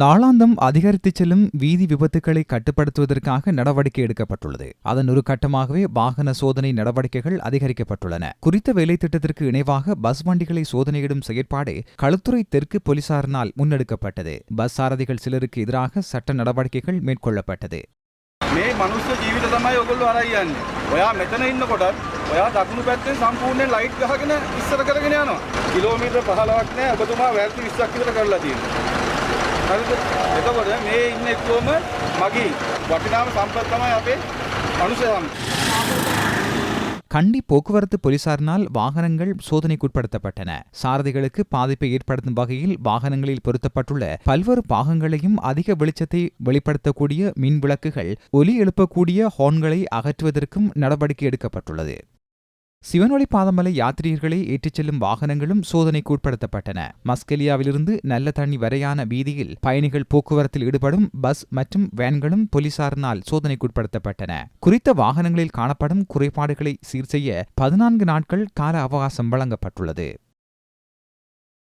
நாளாந்தம் அதிகரித்து செல்லும் வீதி விபத்துக்களை கட்டுப்படுத்துவதற்காக நடவடிக்கை எடுக்கப்பட்டுள்ளது அதன் ஒரு கட்டமாகவே வாகன சோதனை நடவடிக்கைகள் அதிகரிக்கப்பட்டுள்ளன குறித்த வேலை திட்டத்திற்கு இணைவாக பஸ் வண்டிகளை சோதனையிடும் செயற்பாடு களுத்துறை தெற்கு போலீசாரினால் முன்னெடுக்கப்பட்டது பஸ் சாரதிகள் சிலருக்கு எதிராக சட்ட நடவடிக்கைகள் மேற்கொள்ளப்பட்டது මේ මනුස්ස ජීවිත තමයි ඔගොල්ලෝ අරයි යන්නේ. ඔයා මෙතන ඉන්නකොටත් ඔයා දකුණු පැත්තෙන් සම්පූර්ණයෙන් ලයිට් ගහගෙන ඉස්සර කරගෙන යනවා. කිලෝමීටර් 15ක් නෑ ඔබතුමා වැල්ටි 20ක් විතර කරලා තියෙනවා. හරිද? එතකොට මේ ඉන්න එක්කම මගේ වටිනාම සම්පත් තමයි අපේ මනුෂ්‍ය සම්පත. கண்டி போக்குவரத்து போலீசாரினால் வாகனங்கள் சோதனைக்குட்படுத்தப்பட்டன சாரதிகளுக்கு பாதிப்பை ஏற்படுத்தும் வகையில் வாகனங்களில் பொருத்தப்பட்டுள்ள பல்வேறு பாகங்களையும் அதிக வெளிச்சத்தை வெளிப்படுத்தக்கூடிய மின் விளக்குகள் ஒலி எழுப்பக்கூடிய ஹார்ன்களை அகற்றுவதற்கும் நடவடிக்கை எடுக்கப்பட்டுள்ளது சிவனொளி பாதமலை யாத்ரீகர்களை ஏற்றிச் செல்லும் வாகனங்களும் சோதனைக்கு உட்படுத்தப்பட்டன. மஸ்கெலியாவிலிருந்து நல்ல தண்ணி வரையான வீதியில் பயணிகள் போக்குவரத்தில் ஈடுபடும் பஸ் மற்றும் வேன்களும் போலீசாரினால் சோதனைக்குட்படுத்தப்பட்டன குறித்த வாகனங்களில் காணப்படும் குறைபாடுகளை சீர் செய்ய பதினான்கு நாட்கள் கால அவகாசம் வழங்கப்பட்டுள்ளது.